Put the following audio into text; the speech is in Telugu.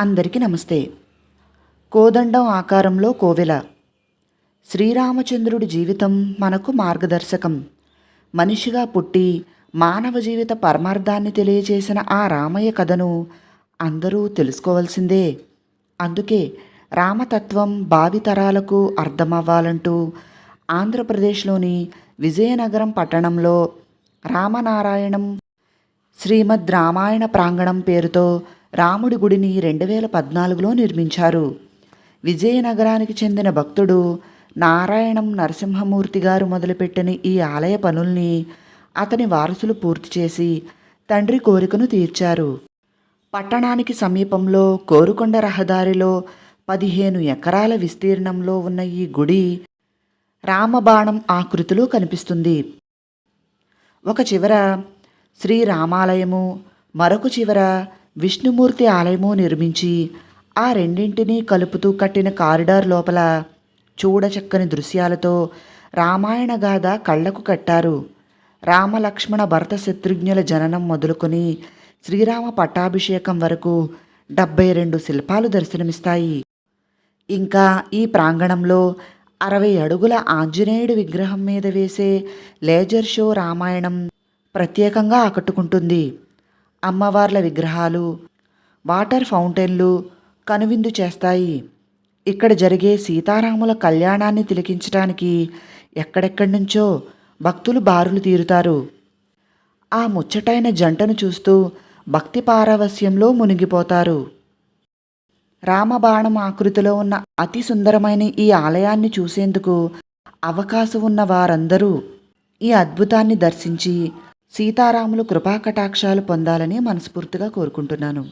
అందరికీ నమస్తే. కోదండం ఆకారంలో కోవెల. శ్రీరామచంద్రుడి జీవితం మనకు మార్గదర్శకం. మనిషిగా పుట్టి మానవ జీవిత పరమార్థాన్ని తెలియజేసిన ఆ రామయ్య కథను అందరూ తెలుసుకోవాల్సిందే. అందుకే రామతత్వం భావితరాలకు అర్థమవ్వాలంటూ ఆంధ్రప్రదేశ్లోని విజయనగరం పట్టణంలో రామనారాయణం శ్రీమద్ రామాయణ ప్రాంగణం పేరుతో రాముడి గుడిని రెండు వేల పద్నాలుగులో నిర్మించారు. విజయనగరానికి చెందిన భక్తుడు నారాయణం నరసింహమూర్తి గారు మొదలుపెట్టిన ఈ ఆలయ పనుల్ని అతని వారసులు పూర్తి చేసి తండ్రి కోరికను తీర్చారు. పట్టణానికి సమీపంలో కోరుకొండ రహదారిలో పదిహేను ఎకరాల విస్తీర్ణంలో ఉన్న ఈ గుడి రామబాణం ఆకృతిలో కనిపిస్తుంది. ఒక చివర శ్రీరామాలయము మరొక చివర విష్ణుమూర్తి ఆలయము నిర్మించి ఆ రెండింటినీ కలుపుతూ కట్టిన కారిడార్ లోపల చూడచక్కని దృశ్యాలతో రామాయణ గాథ కళ్ళకు కట్టారు. రామలక్ష్మణ భరత శత్రుఘ్నుల జననం మొదలుకొని శ్రీరామ పట్టాభిషేకం వరకు డెబ్బై రెండు శిల్పాలు దర్శనమిస్తాయి. ఇంకా ఈ ప్రాంగణంలో అరవై అడుగుల ఆంజనేయుడి విగ్రహం మీద వేసే లేజర్ షో రామాయణం ప్రత్యేకంగా ఆకట్టుకుంటుంది. అమ్మవార్ల విగ్రహాలు వాటర్ ఫౌంటైన్లు కనువిందు చేస్తాయి. ఇక్కడ జరిగే సీతారాముల కళ్యాణాన్ని తిలకించడానికి ఎక్కడెక్కడి నుంచో భక్తులు బారులు తీరుతారు. ఆ ముచ్చటైన జంటను చూస్తూ భక్తి పారవస్యంలో మునిగిపోతారు. రామబాణం ఆకృతిలో ఉన్న అతి సుందరమైన ఈ ఆలయాన్ని చూసేందుకు అవకాశం ఉన్న వారందరూ ఈ అద్భుతాన్ని దర్శించి సీతారాములు కృపాకటాక్షాలు పొందాలని మనస్ఫూర్తిగా కోరుకుంటున్నాను.